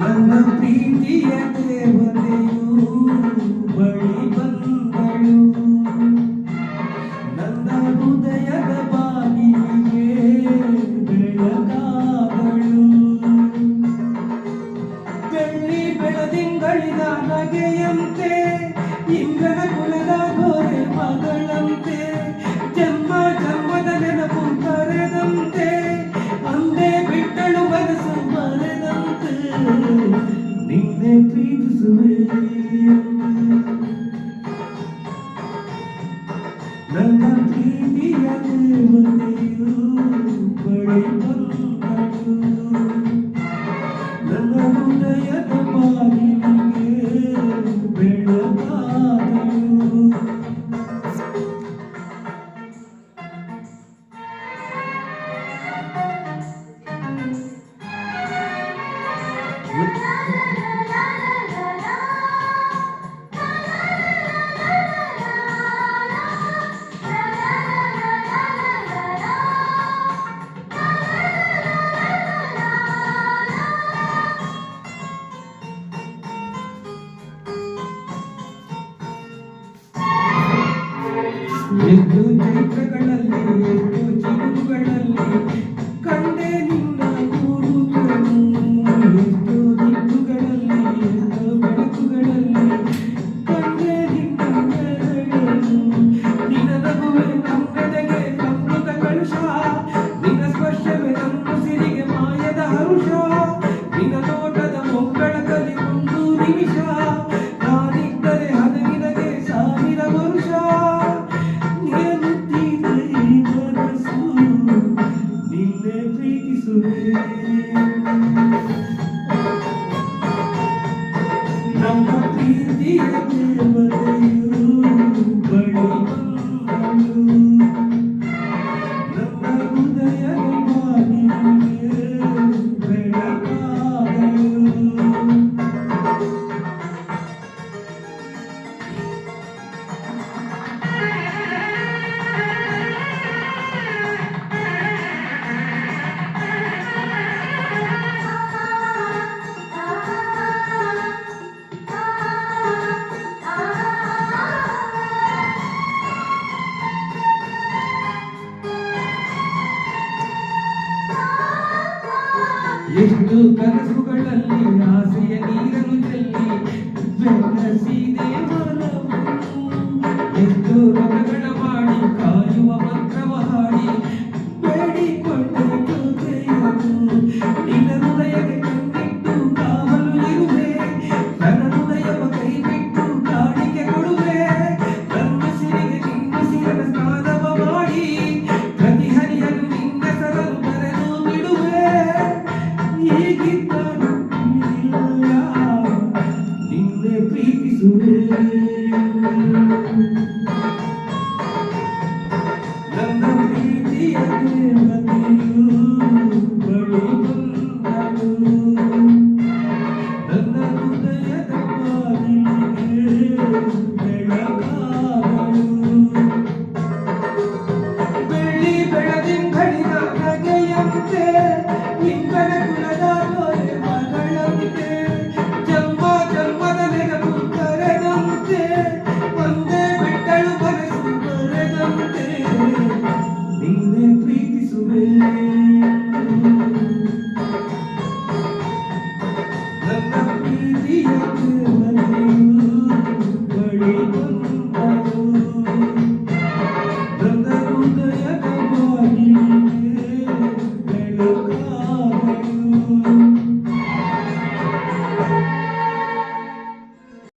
ನನ್ನ ಪ್ರೀತಿಯ ದೇವತೆಯು ಬಳಿ ಬಂದಳು. ನನ್ನ ಹೃದಯದ ಬಾಗಿಲಿಗೆ ಬೆಳಗಾದಳು. ಬೆಳ್ಳಿ ಬೆಳದಿಂಗಳಿದ ನಗೆಯಂತೆ ಇಂದ್ರನ ಕುಲದ ನಿನ್ನೆ ಪ್ರೀತಿಸುವೆ ನನ್ನ ಪ್ರೀತಿಯ ದೇವತೆಯು ಎಷ್ಟು ಚೈತ್ರಗಳಲ್ಲಿ ಎಷ್ಟು ಚಿಗುರುಗಳಲ್ಲಿ ಕಂಡೆ ನಿನ್ನ ಗುರುತನು ಎಷ್ಟು ದಿಕ್ಕುಗಳಲ್ಲಿ ಎಷ್ಟು ಬೆಳಕುಗಳಲ್ಲಿ ಕಂಡೆ ನಿನ್ನ ನೆರಳನ್ನು ನಿನ್ನ ನಗುವೆ ನಮ್ಮೆದೆಗೆ ಅಮೃತ ನಿನ್ನ ಸ್ಪರ್ಶವೇ ನಮ್ಮ ಸಿರಿಗೆ ಮಾಯದ ಹರುಷ. ನಿನ್ನ ನೋಟದ ಮೊಗ್ಗಳದಲ್ಲಿ ಒಂದು ನಿಮಿಷ. ನಿನ್ನೆ ಪ್ರೀತಿಸುವೆ ನಮ್ಮ ಪ್ರೀತಿಯ ದೇವತೆಯು do, Carlos ನನ್ನ ಪ್ರೀತಿಯ ದೇವತೆಯು ನಿನ್ನೆ ಪ್ರೀತಿಸುವೆ. ನನ್ನ ಪ್ರೀತಿಯ ಬಳಿ